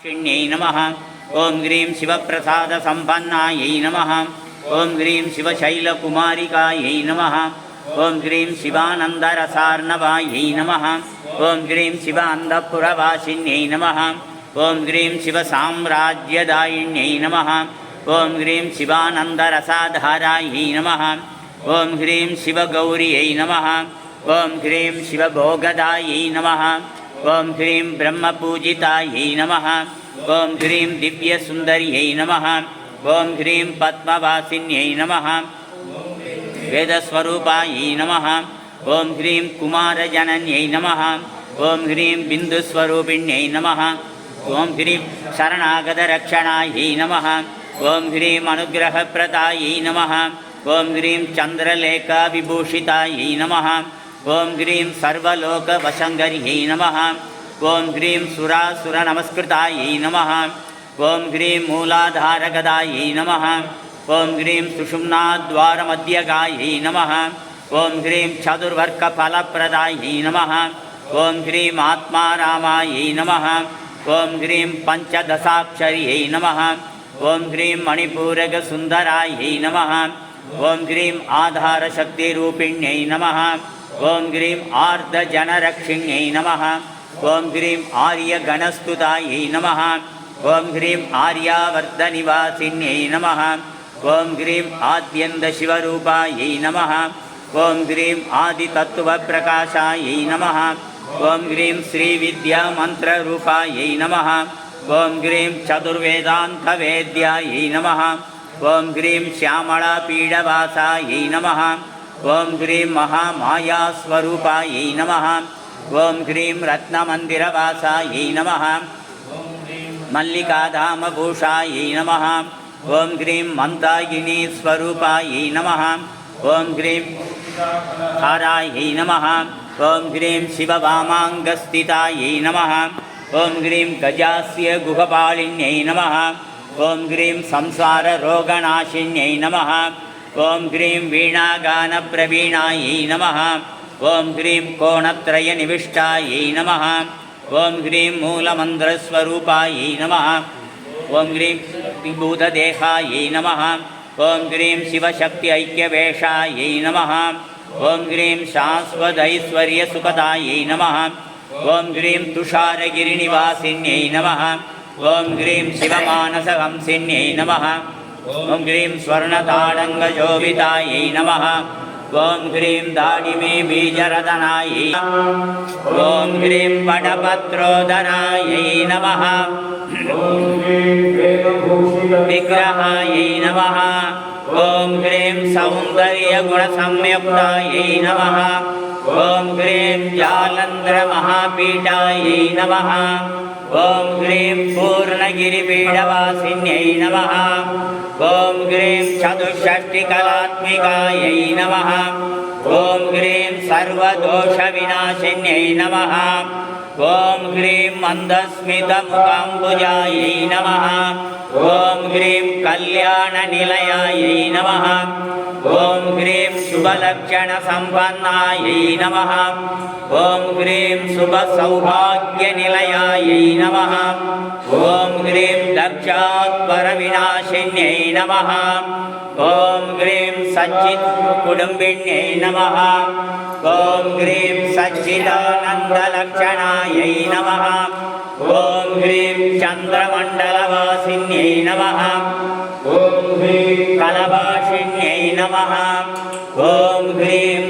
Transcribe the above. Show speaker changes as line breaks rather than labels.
ஷிண்யை நம ஓம் கிரீம் சிவப்பிரசாத சம்பன்னாயை நம ஓம் கிரீம் சிவசைலகுமாரிகாயை நம ஓம் கிரீம் சிவானந்தரசார்ணவாயை நம ஓம் கிரீம் சிவ அந்தப்புரவாசின்யை நம ஓம் கிரீம் சிவசாம்ராஜ்யதாயிண்யை நம ஓம் கிரீம் சிவானந்தரசாதாராயை நம ஓம் ஹ்ரீம் சிவகௌரியை நம ஓம் ஹ்ரீம் சிவபோகதாயை நம ॐ ह्रीं ब्रह्मपूजितायै नमः। ॐ ह्रीं दिव्यसुन्दर्यै नमः। ॐ ह्रीं पद्मवासिन्यै नमः। वेदस्वरूपायै नमः। ॐ ह्रीं कुमारजनन्यै नमः। ॐ ह्रीं बिन्दुस्वरूपिण्यै नमः। ॐ ह्रीं शरणागतरक्षणायै नमः। ॐ ह्रीम् अनुग्रहप्रदायै नमः। ॐ ह्रीं चन्द्रलेखाविभूषितायै नमः ॐ ह्रीं सर्वलोकवशङ्कर्यै नमः। ॐ ह्रीं सुरासुरनमस्कृतायै नमः। ॐ ह्रीं मूलाधारगदायै नमः। ॐ ह्रीं सुषुम्नाद्वारमध्यगायै नमः। ॐ ह्रीं चतुर्वर्गफलप्रदायै नमः। ॐ ह्रीम् आत्मारामायै नमः। ॐ ह्रीं पञ्चदशाक्षर्यै नमः। ॐ ह्रीं मणिपूरकसुन्दरायै नमः। ॐ ह्रीम् आधारशक्तिरूपिण्यै नमः। ఓం హ్రీం ఆర్ధజనరక్షిణ్యై నమ. ఓం హ్రీం ఆర్యగణస్తుతాయై నమ. ఓం హ్రీం ఆర్యావర్ధనివాసిన్యై నమ. ఓం హ్రీం ఆద్యందశివరూపాయై నమ. ఓం హ్రీం ఆదితత్వప్రకాశాయై నమ. ఓం హ్రీం శ్రీవిద్యామంత్రరూపాయై నమ. ఓం హ్రీం చతుర్వేదాంతవేద్యాయై నమ. ఓం హ్రీం శ్యామళాపీడవాసాయై నమ. ஓம் ஹ்ரீம் மகா மாயாஸ்வரூபாயை நம ஓம் ஹ்ரீம் ரத்னமந்திரவாசாயை நம மல்லிகாதாமபூஷாயை நம ஓம் ஹ்ரீம் மந்தாயினீஸ்வரூபாயை நம ஓம் ஹ்ரீம் ஹாராயை நம ஓம் ஹ்ரீம் சிவவாமாங்கஸ்திதாயை நம ஓம் ஹ்ரீம் கஜாசிய குகபாலின்யை நம ஓம் ஹ்ரீம் சம்சார ரோகநாசின்யை ॐ ह्रीं वीणागानप्रवीणायै नमः। ॐ ह्रीं कोणत्रयनिविष्टायै नमः। ॐ ह्रीं मूलमन्त्रस्वरूपायै नमः। ॐ ह्रीं विभूतदेहायै नमः। ॐ ह्रीं शिवशक्ति ऐक्यवेषायै नमः। ॐ ह्रीं शाश्वतैश्वर्यसुखदायै नमः। ॐ ह्रीं तुषारगिरिनिवासिन्यै नमः। ॐ ह्रीं शिवमानसहंसिन्यै नमः ॐ ह्रीं स्वर्णताडङ्गशोभितायै नमः। ॐ ह्रीं दाडिमे बीजरदनायै ॐ ह्रीं वटपत्रोदरायै नमः। विग्रहायै नमः। ॐ ह्रीं सौन्दर्यगुणसंयुक्तायै नमः। ॐ ह्रीं जालन्द्रमहापीठायै नमः। ॐ ह्रीं पूर्णगिरिपीठवासिन्यै नमः ॐ ह्रीं चतुष्षष्टिकलात्मिकायै नमः ॐ ह्रीं सर्वदोषविनाशिन्यै नमः ॐ ह्रीं मन्दस्मितमुकाम्बुजायै नमः ॐ ह्रीं कल्याणनिलयायै नमः ॐ ह्रीं शुभलक्षणसम्पन्नायै नमः ॐ ह्रीं शुभसौभाग्यनिलयायै नमः ॐ ह्रीं दक्षात्परविनाशिन्यै नमः ॐ ह्रीं सच्चित् कुटुम्बिन्यै नमः ॐ ह्रीं सच्चिदानन्दलक्षणायै नमः ॐ ह्रीं चन्द्रमण्डलवासिन्यै नमः ॐ ह्रीं कलभाषिण्यै नमः vương phim